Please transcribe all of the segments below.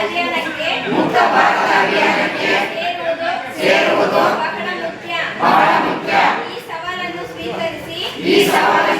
ಕಲ್ಯಾಣಕ್ಕೆ ಸೇರುವುದು ಬಹಳ ಮುಖ್ಯ. ಈ ಸವಾಲನ್ನು ಸ್ವೀಕರಿಸಿ. ಈ ಸವಾಲನ್ನು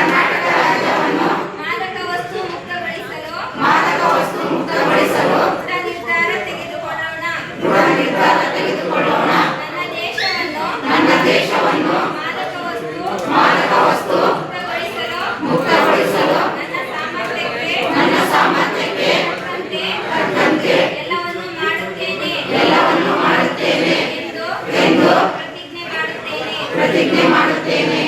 ಪ್ರತಿಜ್ಞೆ ಮಾಡುತ್ತೇನೆ